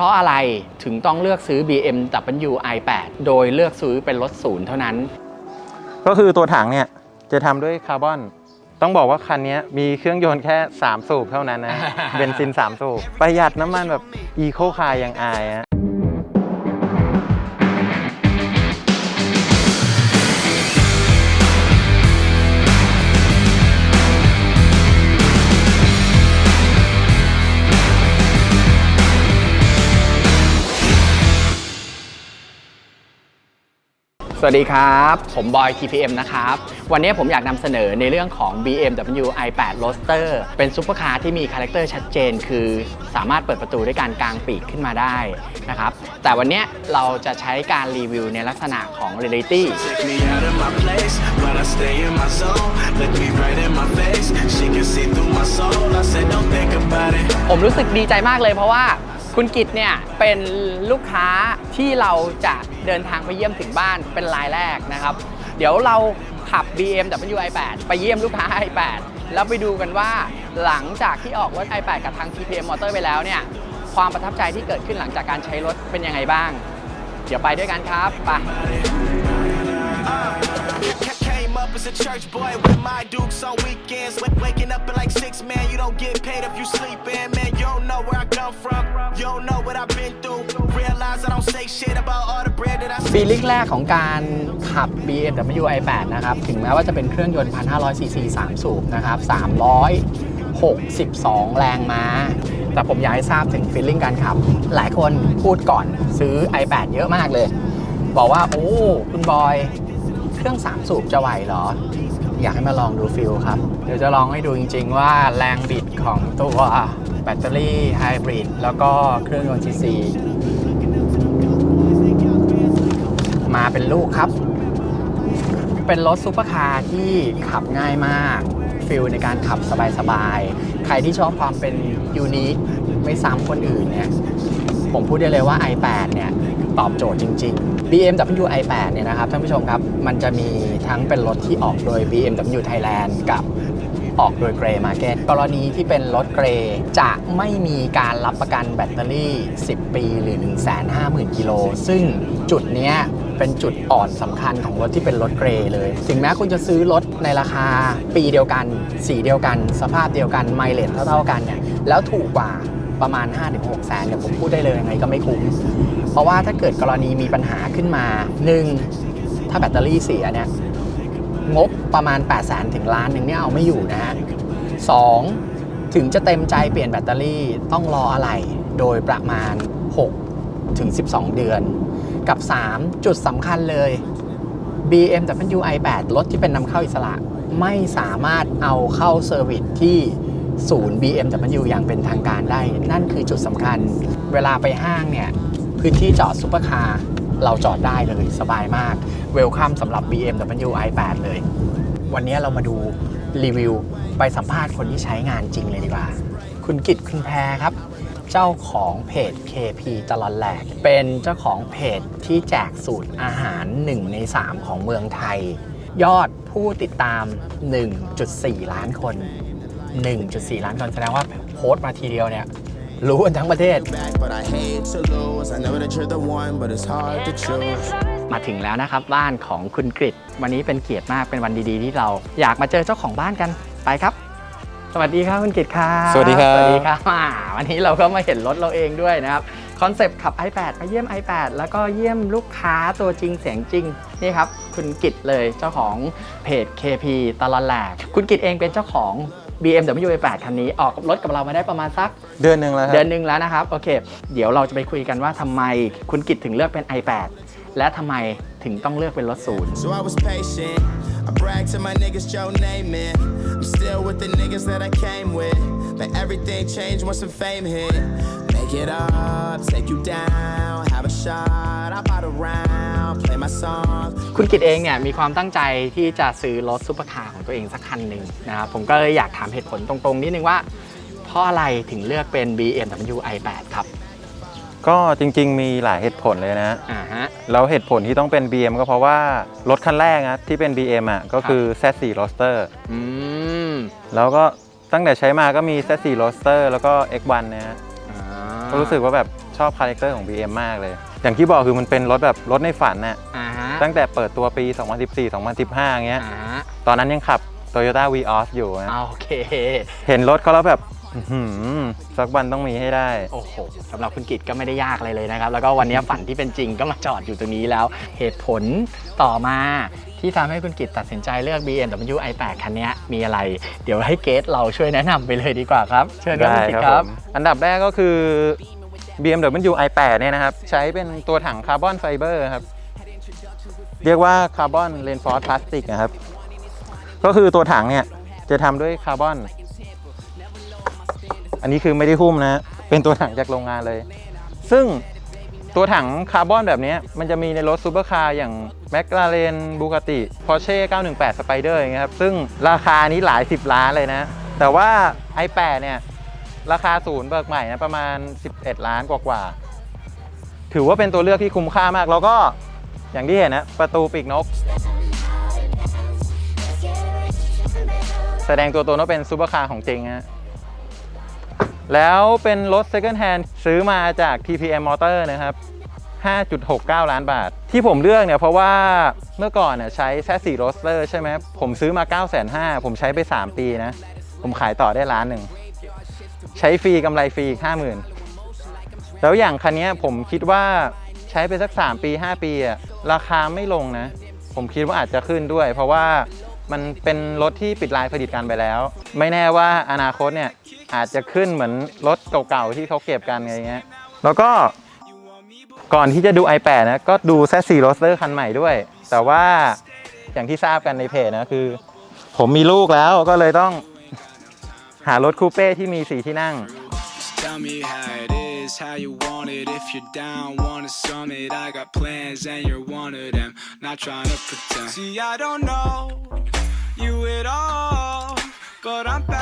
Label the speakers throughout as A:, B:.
A: ราะอะไรถึงต้องเลือกซื้อ BMW i8 โดยเลือกซื้อเป็นรถศูนย์เท่านั้น
B: ก็คือตัวถังเนี่ยจะทำด้วยคาร์บอน ต้องบอกว่าคันนี้มีเครื่องยนต์แค่ 3 สูบเท่านั้นนะ เบนซิน 3 สูบ ประหยัดน้ำมันแบบอีโคคาร์ยังอายฮะ
A: สวัสดีครับ ผมบอย TPM นะครับ วันนี้ผมอยากนำเสนอในเรื่องของ BMW i8 Roadster เป็นซุปเปอร์คาร์ที่มีคาแรคเตอร์ชัดเจน คือสามารถเปิดประตูด้วยการกางปีกขึ้นมาได้นะครับ แต่วันนี้เราจะใช้การรีวิวในลักษณะของ Reality
C: Take me out of my place, but I stay in my zone. Look me right in my face, she can see through my soul. I said, don't think about it.
A: ผมรู้สึกดีใจมากเลยเพราะว่า คุณกิตเนี่ยเป็นลูกค้าที่เราจะเดินทางไปเยี่ยมถึงบ้านเป็นรายแรกนะครับ เดี๋ยวเราขับ BMW i8 ไปเยี่ยมลูกค้า i8 แล้วไปดูกันว่าหลังจากที่ออกรถ i8 กับทาง TPM Motor ไปแล้วเนี่ยความประทับใจที่เกิดขึ้นหลังจากการใช้รถเป็นยังไงบ้าง เดี๋ยวไปด้วยกันครับไป
C: Came up as a church boy with my dukes on weekends. Wake- Waking up at like six, man. You don't get paid if you sleeping, man. You don't know where I come from. You don't know what I've been through. Realize I don't say shit about all the bread that I
A: ฟีลิ่งแรกของการขับ BMW i8 นะครับ ถึงแม้ว่าจะเป็นเครื่องยนต์ 1,500ซีซี3สูบนะครับ 362 แรงม้า แต่ผมอยากให้ทราบถึงฟีลลิ่งการขับ หลายคนพูดก่อนซื้อ i8 เยอะมากเลย บอกว่า โอ้ คุณบอย เครื่อง 3 สูบจะไหวเหรอ อยากให้มาลองดูฟิลครับ เดี๋ยวจะลองให้ดูจริง ๆ ว่าแรงบิดของตัวแบตเตอรี่ไฮบริดแล้วก็เครื่องยนต์ซีซีมาเป็นลูกครับ เป็นรถซูเปอร์คาร์ที่ขับง่ายมาก ฟิลในการขับสบายๆ ใครที่ชอบความเป็นยูนิคไม่ซ้ำคนอื่นเนี่ย ผมพูดได้เลยว่า i8 เนี่ยตอบโจทย์จริง ๆ BMW i8 เนี่ยนะครับท่านผู้ชมครับ มันจะมีทั้งเป็นรถที่ออกโดย BMW Thailand กับออกโดย Grey Market กรณีที่เป็นรถเกรย์จะไม่มีการรับประกันแบตเตอรี่ 10 ปีหรือ 150,000 กิโล ซึ่งจุดนี้เป็นจุดอ่อนสำคัญของรถที่เป็นรถเกรย์เลย ถึงแม้คุณจะซื้อรถในราคาปีเดียวกัน สีเดียวกัน สภาพเดียวกัน ไมเลสเท่าๆกันเนี่ย แล้วถูกกว่า ประมาณ 5-6แสนเนี่ยผมพูดได้เลยยังไงก็ไม่คุ้ม เพราะว่าถ้าเกิดกรณีมีปัญหาขึ้นมา 1. ถ้าแบตเตอรี่เสียเนี่ยงบประมาณ 8 0 0แสนถึงล้านหนึ่งเนี่ยเอาไม่อยู่นะฮะ 2. ถึงจะเต็มใจเปลี่ยนแบตเตอรี่ต้องรออะไร โดยประมาณ 6 ถึง 12 เดือน กับ 3 จุดสำคัญเลย BMW i8 รถที่เป็นนำเข้าอิสระ ไม่สามารถเอาเข้าเซอร์วิสที่ ศูนย์ BMW อย่างเป็นทางการได้ นั่นคือจุดสำคัญ เวลาไปห้างเนี่ย พื้นที่จอดซุปเปอร์คาร์เราจอดได้เลยสบายมาก เวลคัมสำหรับ BMW i8 เลย วันนี้เรามาดูรีวิวไปสัมภาษณ์คนที่ใช้งานจริงเลยดีกว่า คุณกิตคุณแพรครับ เจ้าของเพจ KP ตลอดแหลก เป็นเจ้าของเพจที่แจกสูตรอาหาร 1 ใน 3 ของเมืองไทย ยอดผู้ติดตาม 1.4 ล้านคน 1.4 ล้านคนแสดงว่าโพสต์มาทีเดียวเนี่ย รู้กันทั้งประเทศ
D: back, but I hate to lose. I know that you're the one, but it's hard to choose.
A: มาถึงแล้วนะครับบ้านของคุณกริตวันนี้เป็นเกียรติมากเป็นวันดีๆ ที่เราอยากมาเจอเจ้าของบ้านกันไปครับ สวัสดีครับคุณกริตครับ
B: สวัสดีครับ
A: สวัสดีครับอ่าวันนี้เราก็มาเห็นรถเราเองด้วยนะครับคอนเซปต์ขับ i8 มาเยี่ยม i8 แล้วก็เยี่ยมลูกค้าตัวจริงเสียงจริงนี่ครับ คุณกิตเลยเจ้าของเพจ KP ตลอดแหลก คุณกิตเองเป็นเจ้าของ BMW i8 คันนี้ออกรถกับเรามาได้ประมาณสัก
B: เดือนหนึ่งแล้วครับ
A: เดือนหนึ่งแล้วนะครับโอเค เดี๋ยวเราจะไปคุยกันว่าทำไมคุณกิตถึงเลือกเป็น i8 และทำไมถึงต้องเลือกเป็นรถศูนย์
D: So I was patient. I brag to my niggas, Joe Namath. I'm still with the niggas that I came with. But everything changed once the fame hit. Make it up, take you down, have a shot, I bought around, play my songs.
A: คุณกิตเองเนี่ยมีความตั้งใจที่จะซื้อรถซุปเปอร์คาร์ของตัวเองสักคันหนึ่งนะครับผมก็เลยอยากถามเหตุผลตรงๆนิดนึงว่า เพราะอะไรถึงเลือกเป็น BMW i8 ครับ
B: ก็จริง ๆ มีหลายเหตุผลเลยนะ
A: อ่าฮะ
B: แล้วเหตุผลที่ต้องเป็น BM ก็เพราะว่า รถคันแรกนะที่เป็น BM อะก็คือ Z4 Roadster
A: อืม
B: แล้วก็ตั้งแต่ใช้มาก็มี Z4 Roadster แล้วก็ X1 นะฮะ
A: อ่า
B: ก็รู้สึกว่าแบบชชอบคาแรคเตอร์ของ BM มากเลย อย่างที่บอกคือมันเป็นรถแบบรถในฝันน่ะ
A: อ่าฮะ
B: ตั้งแต่เปิดตัวปี 2014 2015อย่างเงี้ย
A: อ่าฮะ
B: ตอนนั้นยังขับ Toyota Vios อยู่นะ
A: เอาโอเค
B: เห็นรถเขาแล้วแบบ อื้อหือสักวันต้องมีให้ได้
A: โอ้โหสำหรับคุณกิตก็ไม่ได้ยากอะไรเลยนะครับ แล้วก็วันนี้ฝันที่เป็นจริงก็มาจอดอยู่ตรงนี้แล้ว เหตุผลต่อมาที่ทำให้คุณกิตตัดสินใจเลือก BMW i8 คันนี้มีอะไร เดี๋ยวให้เกสเราช่วยแนะนำไปเลยดีกว่าครับ เชิญครับ
B: ได้
A: คุณกิต
B: ครับ
A: ค
B: ผ
A: รับ
B: มอันดับแรกก็คือ BMW i8 เนี่ยนะครับ ใช้เป็นตัวถังคาร์บอนไฟเบอร์ครับ เรียกว่าคาร์บอนเรนฟอร์สพลาสติกนะครับ ก็คือตัวถังเนี่ย จะทำด้วยคาร์บอน อันนี้คือไม่ได้หุ้มนะ เป็นตัวถังจากโรงงานเลย ซึ่งตัวถังคาร์บอนแบบนี้มันจะมีในรถซูเปอร์คาร์อย่าง m c l a r e n Bugatti Porsche 918 Spider อย่างเงี้ยครับ ซึ่งราคานี้หลาย 10 ล้านเลยนะ แต่ว่า i8 เนี่ย ราคาศูนย์เบิกใหม่นะประมาณ 11 ล้านกว่าๆ ถือว่าเป็นตัวเลือกที่คุ้มค่ามาก แล้วก็อย่างที่เห็นนะ ประตูปีกนก แสดงตัวตนว่าเป็นซูเปอร์คาร์ของจริงฮะ แล้วเป็นรถ Second Hand ซื้อมาจาก TPM Motor นะครับ 5.69 ล้านบาท ที่ผมเลือกเนี่ยเพราะว่าเมื่อก่อนเนี่ยใช้แค่4 Roadster ใช่ไหมผมซื้อมา 9 5 0 0 0ผมใช้ไป 3 ปีนะ ผมขายต่อได้ล้านหนึ่ง ใช้ฟรีกำไรฟรีอีก50,000แล้วอย่างคันนี้ผมคิดว่าใช้ไปสัก 3 ปี 5 ปีอะราคาไม่ลงนะ ผมคิดว่าอาจจะขึ้นด้วย เพราะว่ามันเป็นรถที่ปิดลายผลิตการไปแล้ว ไม่แน่ว่าอนาคตเนี่ย อาจจะขึ้นเหมือนรถเก่าๆที่เขาเก็บกันอะไรเงี้ย แล้วก็ก่อนที่จะดู i8 นะก็ดูแซซีโรสเตอร์คันใหม่ด้วย แต่ว่าอย่างที่ทราบกันในเพจนะคือ ผมมีลูกแล้วก็เลยต้องหารถคูเป้ที่มีสีที่นั่ง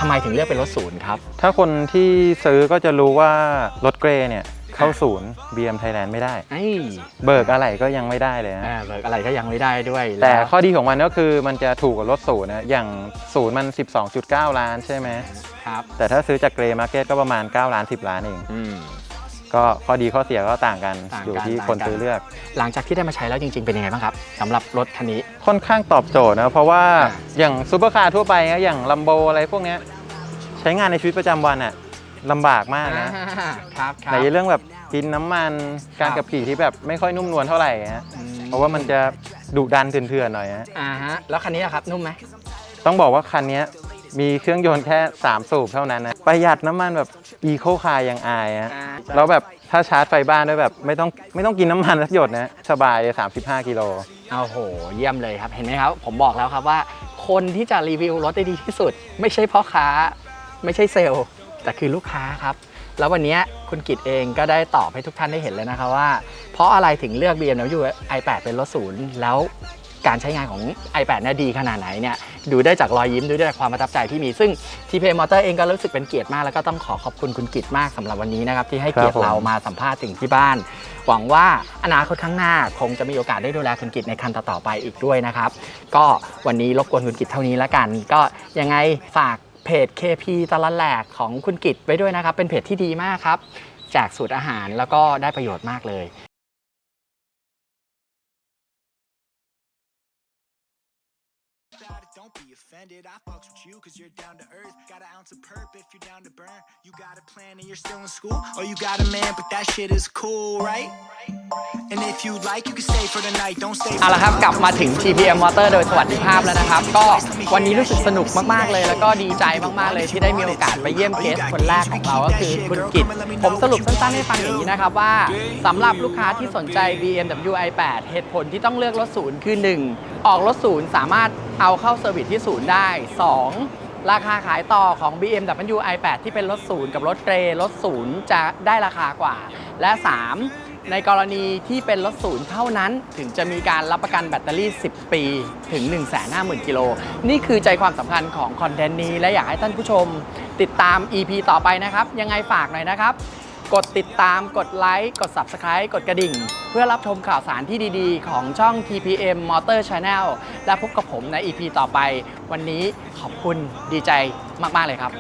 A: ทำไมถึงเลือกเป็นรถศูนย์ครับ
B: ถ้าคนที่ซื้อก็จะรู้ว่ารถเกรย์เนี่ยเข้าศูนย์ BM Thailand ไม่ได้
A: ไอ้
B: เบิกอะไรก็ยังไม่ได้เลยนะ
A: อ่าเบิกอะไรก็ยังไม่ได้ด้วย
B: แต่
A: ล้ว
B: ข้อดีของมันก็คือมันจะถูกกว่ารถศูนย์นะอย่างศูนย์มัน 12.9 ล้านใช่ไหม
A: ครับ
B: แต่ถ้าซื้อจากเกรย์มาร์เก็ตก็ประมาณ 9 ล้าน 10 ล้านเอง
A: อืม
B: ก็ข้อดีข้อเสียก็ต่างกัน
A: ต่างกัน
B: อยู่ที่
A: ต่างกัน
B: คนซื้อเลือก
A: หลังจากที่ได้มาใช้แล้วจริง ๆ เป็นยังไงบ้างครับสำหรับรถคันนี้
B: ค่อนข้างตอบโจทย์นะ เพราะว่า
A: อ่า
B: อย่างซูเปอร์คาร์ทั่วไปนะอย่างลัมโบอะไรพวกเนี้ยใช้งานในชีวิตประจำวันอะลำบากมากนะ
A: อ่าครับครั
B: ไหน
A: บ
B: เรื่องแบบกินน้ำมันการ
A: ครับ
B: ขับขี่ที่แบบไม่ค่อยนุ่มนวลเท่าไหร่ฮะ
A: อืม
B: เพราะว่ามันจะดุดันเถื่อนๆหน่อยฮะ
A: อ่าฮะแล้วคันนี้อะครับนุ่มไหม
B: ต้องบอกว่าคันเนี้ย มีเครื่องยนต์แค่ 3 สูบเท่านั้นนะ ประหยัดน้ำมันแบบอีโคคาร์ยังอายฮะ
A: อ่า
B: แล้วแบบถ้าชาร์จไฟบ้านด้วยแบบไม่ต้องไม่ต้องกินน้ำมันสักหยดนะ สบายเลย35 กิโล
A: โอ้โห เยี่ยมเลยครับ เห็นไหมครับ ผมบอกแล้วครับว่า คนที่จะรีวิวรถได้ดีที่สุด ไม่ใช่พ่อค้า ไม่ใช่เซลล์ แต่คือลูกค้าครับ แล้ววันนี้คุณกิตเองก็ได้ตอบให้ทุกท่านได้เห็นแล้วนะครับว่า เพราะอะไรถึงเลือก BMW i8 เป็นรถศูนย์แล้ว การใช้งานของ i8 เนี่ยดีขนาดไหนเนี่ยดูได้จากรอยยิ้มดูได้จากความประทับใจที่มีซึ่ง TP Motor เองก็รู้สึกเป็นเกียรติมาก แล้วก็ต้องขอขอบคุณคุณกิตมากสำหรับวันนี้นะครับที่ให้เกียรติ
B: ครับผม
A: เรามาสัมภาษณ์ถึงที่บ้าน หวังว่าอนาคตข้างหน้าคงจะมีโอกาสได้ดูแลคุณกิตในคันต่อๆไปอีกด้วยนะครับก็วันนี้รบกวนคุณกิตเท่านี้แล้วกัน ก็ยังไงฝากเพจ KP ตะลันแหลกของคุณกิตไว้ด้วยนะครับเป็นเพจที่ดีมากครับแจกสูตรอาหารแล้วก็ได้ประโยชน์มากเลย
E: Don't be offended. I fucks with you cause you're down to earth. Got an ounce of perp if you're down to burn. You got a plan and you're still in school. Or you got a man, but that shit is cool, right? And if you like, you can stay for the night. Don't stay
A: เอาละครับ กลับมาถึง TPM Motor โดยสวัสดิภาพแล้วนะครับ ก็วันนี้รู้สึกสนุกมาก ๆ เลย แล้วก็ดีใจมาก ๆ เลยที่ได้มีโอกาสไปเยี่ยมเคสคนแรกของเราก็คือคุณกิตผมสรุปสั้น ๆ ให้ฟังอย่างนี้นะครับว่าสำหรับลูกค้าที่สนใจ BMW i8 เหตุผลที่ต้องเลือกรถศูนย์คือ 1 ออกรถศูนย์สามารถเอาเข้าเซอร์วิสทีู่นย์ได้ 2 ราคาขายต่อของ BMW i8 ที่เป็นรถศูนย์กับรถเกรรถศูนย์จะได้ราคากว่า และ 3 ในกรณีที่เป็นรถศูนย์เท่านั้น ถึงจะมีการรับประกันแบตเตอรี่ 10 ปีถึง 150,000 กิโล นี่คือใจความสำคัญของคอนเทนต์นี้ และอยากให้ท่านผู้ชมติดตาม EP ต่อไปนะครับ ยังไงฝากหน่อยนะครับ กดติดตามกดไลค์กด Subscribe กดกระดิ่ง เพื่อรับชมข่าวสารที่ดีๆ ของช่อง TPM Motor Channel และพบกับผมใน EP ต่อไป วันนี้ขอบคุณดีใจมาก ๆ เลยครับ